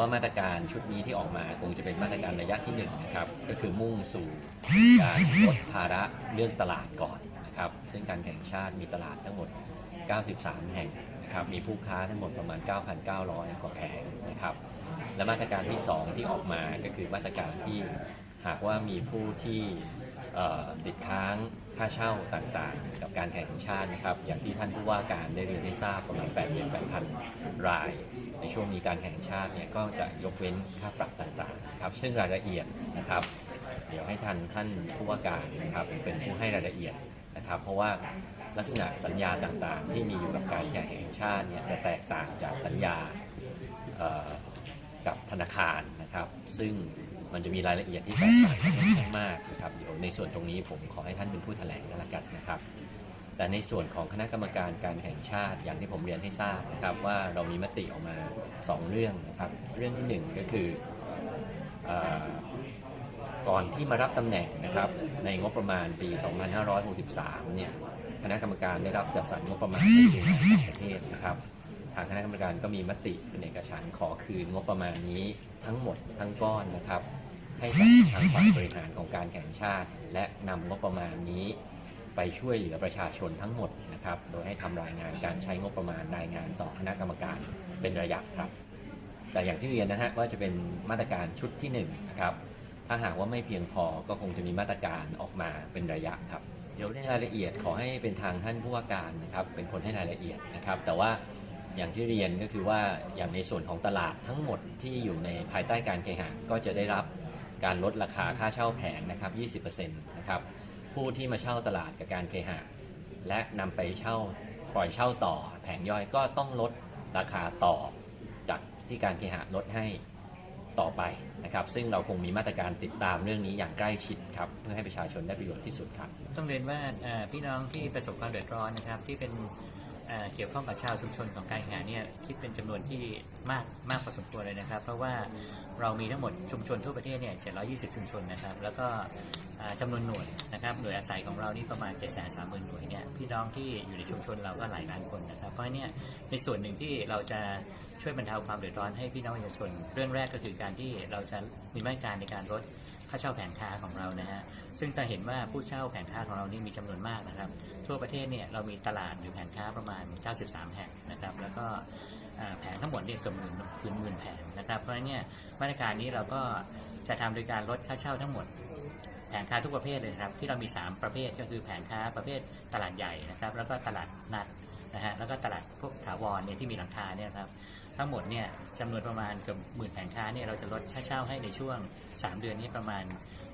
ว่ามาตรการชุดนี้ที่ออกมาคงจะเป็นมาตรการระยะที่หนึ่งนะครับก็คือมุ่งสู่การลดภาระเรื่องตลาดก่อนนะครับซึ่งการแข่งชาติมีตลาดทั้งหมด 93 แห่งนะครับมีผู้ค้าทั้งหมดประมาณ 9,900 กว่าแผงนะครับและมาตรการที่ 2 ที่ออกมาก็คือมาตรการที่หากว่ามีผู้ที่ติดค้าง ค่าเช่าต่างๆ กับการแข่งชาตินะครับ อย่างที่ท่านผู้ว่าการได้เรียนให้ทราบประมาณ88,000 ราย ในช่วงนี้การแข่งชาติเนี่ยก็จะยกเว้นค่าปรับต่างๆครับซึ่งรายละเอียดนะครับ เดี๋ยวให้ท่านท่านผู้ว่าการนะครับเป็นผู้ให้รายละเอียดนะครับ เพราะว่าลักษณะสัญญาต่างๆ ที่มีอยู่กับการแข่งแห่งชาติเนี่ยจะแตกต่างจากสัญญากับธนาคารนะครับ ซึ่ง มันจะมีรายละเอียดที่แตกต่างกันค่อนข้างมากนะครับเดี๋ยวในส่วนตรงนี้ผมขอให้ท่านเป็นผู้แถลงกันละกันนะครับ แต่ในส่วนของคณะกรรมการการแข่งชาติอย่างที่ผมเรียนให้ทราบนะครับว่าเรามีมติออกมา 2 เรื่องนะครับ เรื่องที่ 1 ก็คืออก่อนที่มารับตำแหน่งนะครับในงบประมาณปี 2563 เนี่ยคณะกรรมการได้รับจัดสรรงบประมาณให้ดูแลต่ประเทศนะครับางคณะกรรมการก็มีมติเป็นเอกฉันท์ขอคืนงบประมาณนี้ทั้งหมดทั้งก้อนนะครับ ให้กับทางฝ่ายบริหารของการแข่งชาติ และนำงบประมาณนี้ ไปช่วยเหลือประชาชนทั้งหมดนะครับ โดยให้ทำรายงานการใช้งบประมาณรายงานต่อคณะกรรมการเป็นระยะครับ แต่อย่างที่เรียนนะฮะว่าจะเป็นมาตรการชุดที่1นงนะครับ ถ้าหากว่าไม่เพียงพอก็คงจะมีมาตรการออกมาเป็นระยะครับ เดี๋ยวในรายละเอียดขอให้เป็นทางท่านผู้ว่าการนะครับเป็นคนให้รายละเอียดนะครับ แต่ว่า อย่างที่เรียนก็คือว่าอย่างในส่วนของตลาดทั้งหมดที่อยู่ในภายใต้การเคหะก็จะได้รับการลดราคาค่าเช่าแผงนะครับ 20%นะครับผู้ที่มาเช่าตลาดกับการเคหะ และนำไปเช่าปล่อยเช่าต่อ แผงย่อยก็ต้องลดราคาต่อจากที่การเคหะลดให้ต่อไปนะครับ ซึ่งเราคงมีมาตรการติดตามเรื่องนี้อย่างใกล้ชิดครับ เพื่อให้ประชาชนได้ประโยชน์ที่สุดครับ ต้องเรียนว่าพี่น้องที่ประสบความเดือดร้อนนะครับที่เป็น เกี่ยวข้องกับชาวชุมชนของการแข่งเนี่ยคิดเป็นจำนวนที่มากมากพอสมควรเลยนะครับ เพราะว่าเรามีทั้งหมดชุมชนทั่วประเทศเนี่ย 720 ชุมชนนะครับ แล้วก็อ่าจำนวนหน่วยนะครับหน่วยอาศัยของเรานี่ประมาณ 7 3 0 0 0 0หน่วยเนี่ยพี่น้องที่อยู่ในชุมชนเราก็หลายล้านคนนะครับ เพราะเนี่ยในส่วนหนึ่งที่เราจะช่วยบรรเทาความเดือดร้อนให้พี่น้องประชาชนเรื่องแรกก็คือการที่เราจะมีมาตรการในการลดค่าเช่าแผงค้าของเรานะฮะ ซึ่งจะเห็นว่าผู้เช่าแผงค้าของเรานี่มีจำนวนมากนะครับ ทั่วประเทศเนี่ยเรามีตลาดหรือแผงค้าประมาณ 93 แห่งนะครับ แล้วก็แผงทั้งหมดเนี่ยเกือบหมื่นคืนหมื่นแผงนะครับ เพราะฉะนั้นเนี่ยมาตรการนี้เราก็จะทำโดยการลดค่าเช่าทั้งหมดแผงค้าทุกประเภทเลยครับที่เรามี 3 ประเภทก็คือแผงค้าประเภทตลาดใหญ่นะครับ แล้วก็ตลาดนัด นะฮะแล้วก็ตลาดพวกถาวรเนี่ยที่มีหลังคาเนี่ยครับทั้งหมดเนี่ยจำนวนประมาณเกือบหมื่นแผงค้าเนี่ยเราจะลดค่าเช่าให้ในช่วง 3 เดือนนี้ประมาณ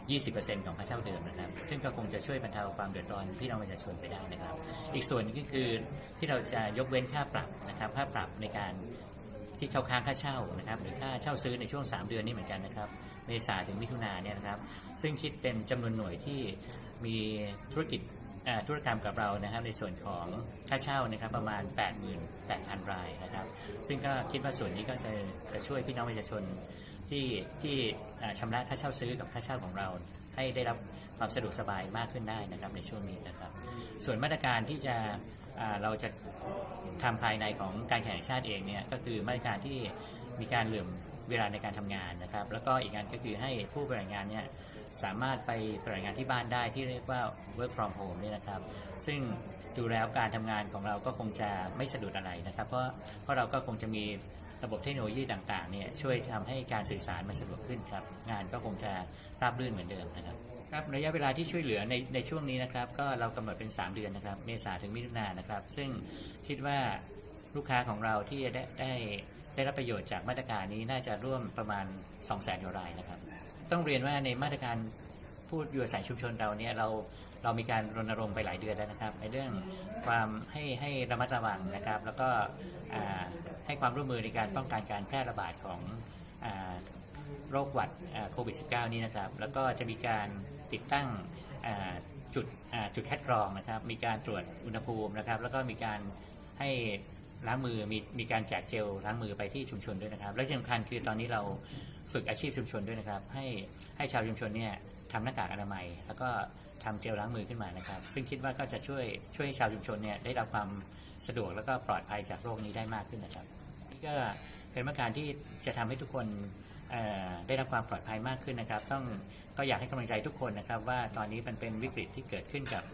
20%ของค่าเช่าเดิมนะครับ ซึ่งก็คงจะช่วยบรรเทาความเดือดร้อนพี่น้องประชาชนไปได้นะครับ อีกส่วนนึงก็คือที่เราจะยกเว้นค่าปรับนะครับค่าปรับในการที่เข้าค้างค่าเช่านะครับหรือค่าเช่าซื้อในช่วง 3 เดือนนี้เหมือนกันนะครับเมษาถึงมิถุนาเนี่ยนะครับ ซึ่งคิดเป็นจำนวนหน่วยที่มีธุรกิจ ธุรกรรมกับเรานะครับในส่วนของค่าเช่านะครับประมาณ 88,000 รายนะครับ ซึ่งก็คิดว่าส่วนนี้ก็จะจะช่วยพี่น้องประชาชนที่ที่ชำระค่าเช่าซื้อกับค่าเช่าของเราให้ได้รับความสะดวกสบายมากขึ้นได้นะครับในช่วงนี้นะครับ ส่วนมาตรการที่จะเราจะทำภายในของการแข่งชาติเองเนี่ยก็คือมาตรการที่มีการเหลื่อมเวลาในการทำงานนะครับ แล้วก็อีกงานก็คือให้ผู้บริหารงานเนี่ย สามารถไปปฏิบัติงานที่บ้านได้ที่เรียกว่า work from home เนี่ยนะครับ ซึ่งดูแล้วการทำงานของเราก็คงจะไม่สะดุดอะไรนะครับ เพราะเพราะเราก็คงจะมีระบบเทคโนโลยีต่างๆเนี่ยช่วยทำให้การสื่อสารมันสะดวกขึ้นครับ งานก็คงจะราบรื่นเหมือนเดิมนะครับครับระยะเวลาที่ช่วยเหลือในในช่วงนี้นะครับก็เรากำหนดเป็น 3 เดือนนะครับ เมษาถึงมิถุนายนนะครับ ซึ่งคิดว่าลูกค้าของเราที่ได้ได้ได้รับประโยชน์จากมาตรการนี้น่าจะร่วมประมาณ 2 0 0 0 0 0กว่ารายนะครับ ต้องเรียนว่าในมาตรการพูดอยู่อาศัยชุมชนเราเนี่ยเราเรามีการรณรงค์ไปหลายเดือนแล้วนะครับ ในเรื่องความให้ให้ระมัดระวังนะครับ แล้วก็ให้ความร่วมมือในการป้องกันการแพร่ระบาดของอโรคหวัดโควิด -19 นี้นะครับ แล้วก็จะมีการติดตั้งจุดจุดคัดกรองนะครับ มีการตรวจอุณหภูมินะครับ แล้วก็มีการให้ล้างมือมีมีการแจกเจลล้างมือไปที่ชุมชนด้วยนะครับ และที่สำคัญคือตอนนี้เรา ฝึกอาชีพชุมชนด้วยนะครับ ให้ให้ชาวชุมชนเนี่ยทำหน้ากากอนามัย แล้วก็ทำเจลล้างมือขึ้นมานะครับ ซึ่งคิดว่าก็จะช่วยช่วยให้ชาวชุมชนเนี่ยได้รับความสะดวกแล้วก็ปลอดภัยจากโรคนี้ได้มากขึ้นนะครับนี่ก็เป็นมาตรการที่จะทำให้ทุกคนได้รับความปลอดภัยมากขึ้นนะครับ ต้องก็อยากให้กำลังใจทุกคนนะครับ ว่าตอนนี้มันเป็นวิกฤตที่เกิดขึ้นกับ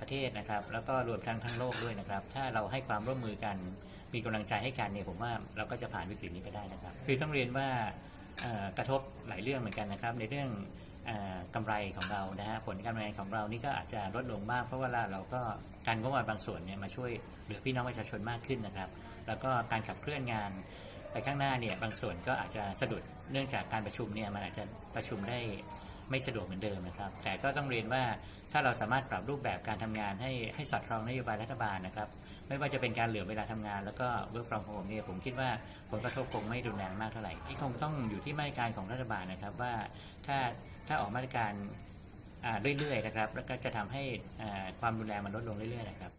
ประเทศนะครับ แล้วก็รวมทั้งทั้งโลกด้วยนะครับ ถ้าเราให้ความร่วมมือกันมีกำลังใจให้กันเนี่ยผมว่าเราก็จะผ่านวิกฤตนี้ไปได้นะครับ คือต้องเรียนว่า กระทบหลายเรื่องเหมือนกันนะครับ ในเรื่องเอ่อกำไรของเรานะฮะผลการดำเนินของเรานี่ก็อาจจะลดลงมาก เพราะว่าเราก็การงบประมาณบางส่วนเนี่ยมาช่วยเหลือพี่น้องประชาชนมากขึ้นนะครับ แล้วก็การขับเคลื่อนงานไปข้างหน้าเนี่ยบางส่วนก็อาจจะสะดุด เนื่องจากการประชุมเนี่ยมันอาจจะประชุมได้ไม่สะดวกเหมือนเดิมนะครับ แต่ก็ต้องเรียนว่าถ้าเราสามารถปรับรูปแบบการทำงานให้ให้สอดคล้องนโยบายรัฐบาลนะครับ ไม่ว่าจะเป็นการเหลือเวลาทำงาน แล้วก็ work from home เนี่ยผมคิดว่าผลกระทบคงไม่รุนแรงมากเท่าไหร่ที่คงต้องอยู่ที่มาตรการของรัฐบาลนะครับว่าถ้าถ้าออกมาตรการเรื่อยๆนะครับ แล้วก็จะทำให้ความรุนแรงมันลดลงเรื่อยๆนะครับ